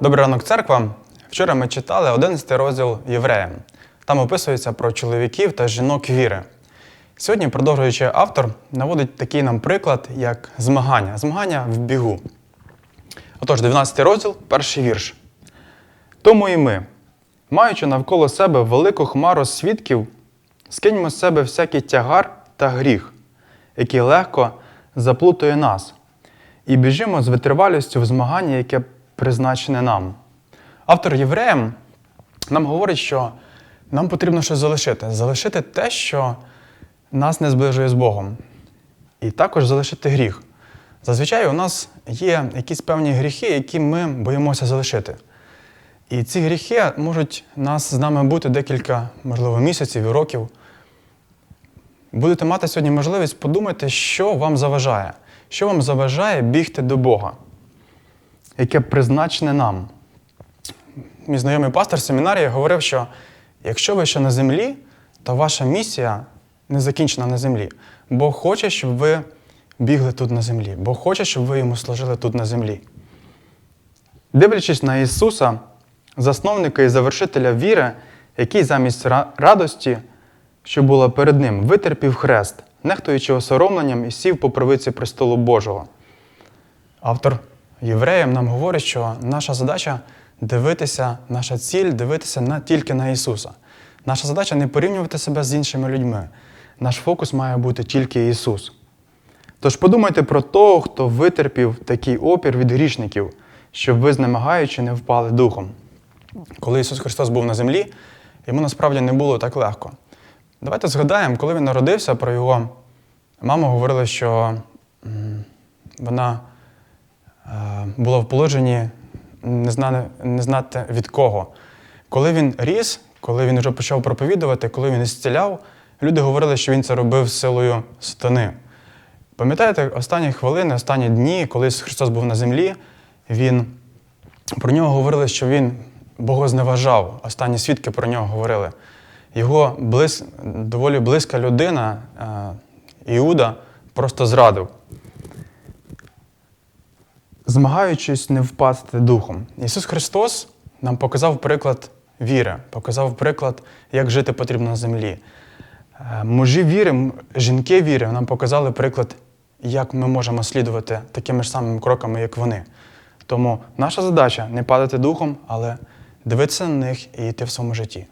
Добрий ранок, церква. Вчора ми читали 11 розділ Євреям. Там описується про чоловіків та жінок віри. Сьогодні, продовжуючи автор, наводить такий нам приклад, як змагання. Змагання в бігу. Отож, 19 розділ, перший вірш. Тому і ми, маючи навколо себе велику хмару свідків, скиньмо з себе всякий тягар та гріх, який легко заплутує нас, і біжимо з витривалістю в змагання, яке призначене нам. Автор євреям нам говорить, що нам потрібно щось залишити. Залишити те, що нас не зближує з Богом. І також залишити гріх. Зазвичай у нас є якісь певні гріхи, які ми боїмося залишити. І ці гріхи можуть нас з нами бути декілька, можливо, місяців і років. Будете мати сьогодні можливість подумати, що вам заважає, що вам заважає бігти до Бога, яке призначене нам. Мій знайомий пастор семінарії говорив, що якщо ви ще на землі, то ваша місія не закінчена на землі. Бог хоче, щоб ви бігли тут на землі. Бог хоче, щоб ви йому служили тут на землі. Дивлячись на Ісуса, засновника і завершителя віри, який замість радості, що була перед ним, витерпів хрест, нехтуючи осоромленням і сів по правиці престолу Божого. Автор євреям нам говорить, що наша задача дивитися, наша ціль дивитися на, тільки на Ісуса. Наша задача не порівнювати себе з іншими людьми. Наш фокус має бути тільки Ісус. Тож подумайте про того, хто витерпів такий опір від грішників, щоб ви, знемагаючи, не впали духом. Коли Ісус Христос був на землі, йому насправді не було так легко. Давайте згадаємо, коли він народився, про його маму говорили, що вона була в положенні не, знане, не знати від кого. Коли він ріс, коли він вже почав проповідувати, коли він зціляв, люди говорили, що він це робив силою сатани. Пам'ятаєте, останні хвилини, останні дні, коли Христос був на землі, він про нього говорили, що він богозневажав. Останні свідки про нього говорили. Його близ, доволі близька людина, е, Іуда, просто зрадив. Змагаючись не впасти духом. Ісус Христос нам показав приклад віри, показав приклад, як жити потрібно на землі. Е, Мужі віри, жінки віри нам показали приклад, як ми можемо слідувати такими ж самими кроками, як вони. Тому наша задача не падати духом, але дивитися на них і йти в своєму житті.